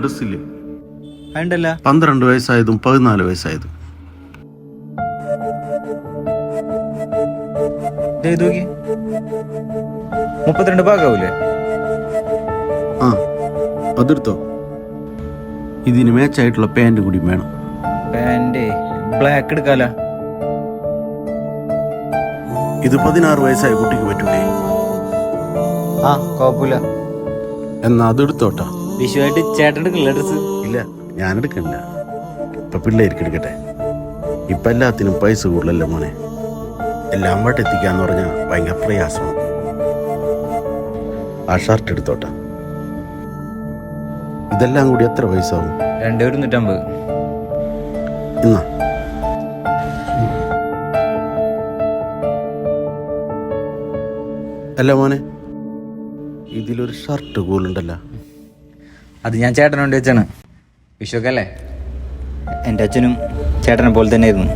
ഡ്രസ്സില്ലേ അതുണ്ടല്ല പന്ത്രണ്ട് വയസ്സായതും പതിനാല് വയസ്സായതും. മുപ്പത്തിരണ്ട് ഭാഗാവൂലേ? ആ അതിർത്തോ ഇതിന് മേച്ചായിട്ടുള്ള പാന്റ് കൂടി വേണം. പാന്റ് ബ്ലാക്ക് എടുക്കാല? ഇത് പതിനാറ് വയസ്സായ കുട്ടിക്ക് പറ്റൂലേ? ആ കുഴപ്പമില്ല. എന്നാ അത് എടുത്തോട്ടാ. വിഷുവായിട്ട് ചേട്ടൻ എടുക്കില്ല ഡ്രസ് ഇല്ല ഞാൻ എടുക്കണ്ട ഇപ്പൊ പിള്ളേർക്ക് എടുക്കട്ടെ. ഇപ്പൊ എല്ലാത്തിനും പൈസ കൂടുതലല്ലേ മോനെ? എല്ലാം വട്ട് എത്തിക്കാന്ന് പറഞ്ഞാൽ ഭയങ്കര പ്രയാസമാണ് ആ ഷർട്ട് എടുത്തോട്ടാ. ഇതെല്ലാം കൂടി എത്ര പൈസ ആവും? രണ്ട് നൂറ്റമ്പത്. എന്നാ അല്ല മോനെ ഇതിലൊരു ഷർട്ട് കൂടുതലുണ്ടല്ലോ. അത് ഞാൻ ചേട്ടനുണ്ട് വെച്ചാണ്. വിശ്വക്കല്ലേ എന്റെ അച്ഛനും ചേട്ടനെ പോലെ തന്നെ ആയിരുന്നു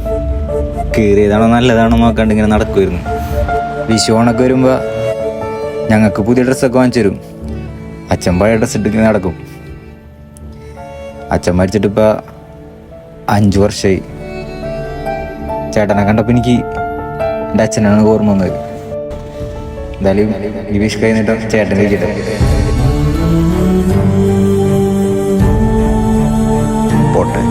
കീറിയതാണോ നല്ലതാണോ നോക്കാണ്ട് ഇങ്ങനെ നടക്കുമായിരുന്നു വിഷു ഓണൊക്കെ വരുമ്പോൾ ഞങ്ങൾക്ക് പുതിയ ഡ്രസ്സൊക്കെ വാങ്ങിച്ചു തരും. അച്ഛൻ പഴയ ഡ്രസ്സ് ഇട്ട് ഇങ്ങനെ നടക്കും. അച്ഛൻ മരിച്ചിട്ടിപ്പോൾ അഞ്ച് വർഷമായി ചേട്ടനെ കണ്ടപ്പോൾ എനിക്ക് എന്റെ അച്ഛനാണ് ഓർമ്മ വന്നത്. എന്തായാലും നിവീഷ് കഴിഞ്ഞിട്ട് നീട്ടം ചേട്ടന്റെ കിട്ടെ പോട്ടെ.